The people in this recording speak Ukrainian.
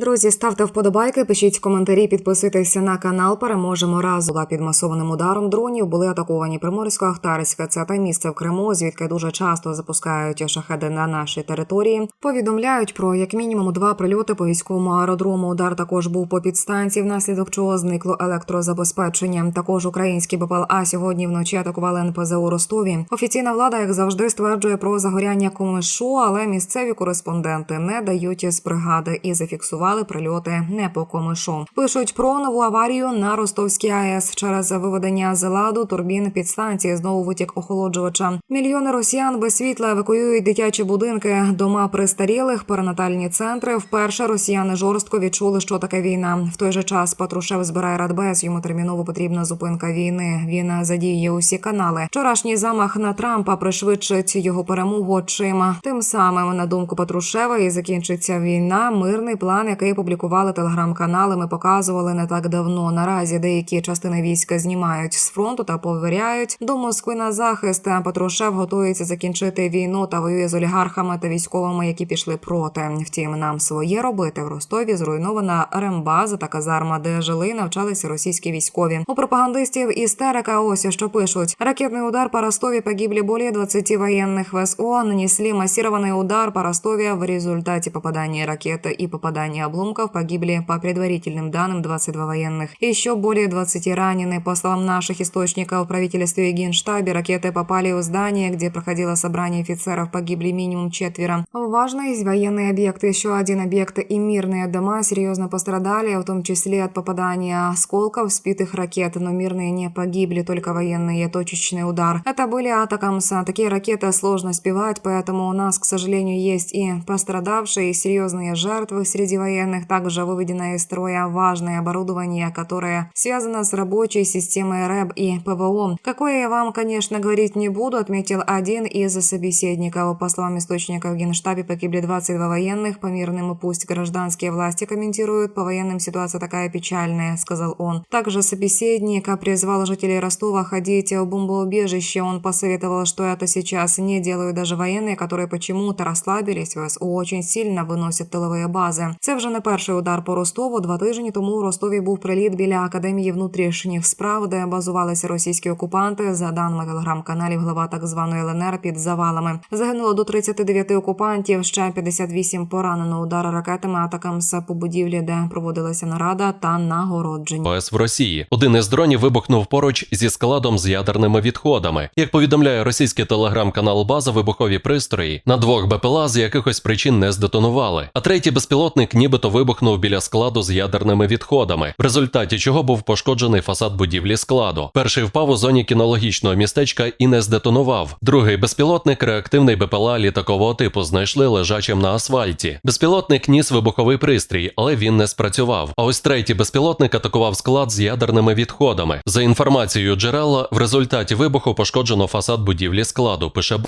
Друзі, ставте вподобайки, пишіть коментарі, підписуйтеся на канал. Переможемо разом. Під масованим ударом дронів. Були атаковані Приморсько-Ахтарська, це те місце в Криму, звідки дуже часто запускають шахеди на нашій території. Повідомляють про як мінімум два прильоти по військовому аеродрому. Удар також був по підстанції, внаслідок чого зникло електрозабезпечення. Також українські БПЛА сьогодні вночі атакували НПЗ у Ростові. Офіційна влада, як завжди, стверджує про загоряння комишу, але місцеві кореспонденти не дають з бригади і зафіксували прильоти не по комишу. Пишуть про нову аварію на Ростовській АЕС через виведення з ладу турбін підстанції. Знову витік охолоджувача. Мільйони росіян без світла евакуюють дитячі будинки, дома престарілих, перинатальні центри. Вперше росіяни жорстко відчули, що таке війна. В той же час Патрушев збирає радбез. Йому терміново потрібна зупинка війни. Він задіє усі канали. Вчорашній замах на Трампа пришвидшить його перемогу. Чим тим самим на думку Патрушева і закінчиться війна. Мирний план, який публікували телеграм-канали. Ми показували не так давно. Наразі деякі частини війська знімають з фронту та повіряють до Москви на захист. Патрушев готується закінчити війну та воює з олігархами та військовими, які пішли проти. Втім, нам своє робити в Ростові зруйнована рембаза та казарма, де жили і навчалися російські військові. У пропагандистів істерика. Ось що пишуть: ракетний удар по Ростові погибли более 20 военных ВСО. Нанесли массированный удар по Ростове. В результате попадания ракеты и попадания Обломков погибли по предварительным данным 22 военных. Еще более 20 ранены. По словам наших источников в правительстве и Генштабе, ракеты попали в здание, где проходило собрание офицеров. Погибли минимум четверо. Важно есть военные объекты. Еще один объект и мирные дома серьезно пострадали, в том числе от попадания осколков сбитых ракет. Но мирные не погибли, только военные точечный удар. Это были атакамса. Такие ракеты сложно сбивать, поэтому у нас, к сожалению, есть и пострадавшие, и серьезные жертвы среди военных. Также выведено из строя важное оборудование, которое связано с рабочей системой РЭБ и ПВО. Какое я вам, конечно, говорить не буду, отметил один из собеседников. По словам источников в Генштабе погибли 22 военных. По мирным пусть гражданские власти комментируют. По военным ситуация такая печальная, сказал он. Также собеседник призвал жителей Ростова ходить в бомбоубежище. Он посоветовал, что это сейчас не делают даже военные, которые почему-то расслабились. ВСУ очень сильно виносять тилові бази. Це вже не перший удар по Ростову. Два тижні тому у Ростові був приліт біля академії внутрішніх справ, де базувалися російські окупанти. За даними телеграм-каналів, глава так званої ЛНР під завалами загинуло до 39 окупантів. Ще 58 поранено удар ракетами атакамса по будівлі, де проводилася нарада та нагородження. ОС в Росії. Один із дронів вибухнув поруч зі складом з ядерними відходами. Як повідомляє російський телеграм-канал База, вибухові пристрої на двох БПЛА з якихось причин не здетонували. А третій безпілотник нібито вибухнув біля складу з ядерними відходами, в результаті чого був пошкоджений фасад будівлі складу. Перший впав у зоні кінологічного містечка і не здетонував. Другий безпілотник, реактивний БПЛА літакового типу, знайшли лежачим на асфальті. Безпілотник ніс вибуховий пристрій, але він не спрацював. А ось третій безпілотник атакував склад з ядерними відходами. За інформацією джерела, в результаті вибуху пошкоджено фасад будівлі складу. Пише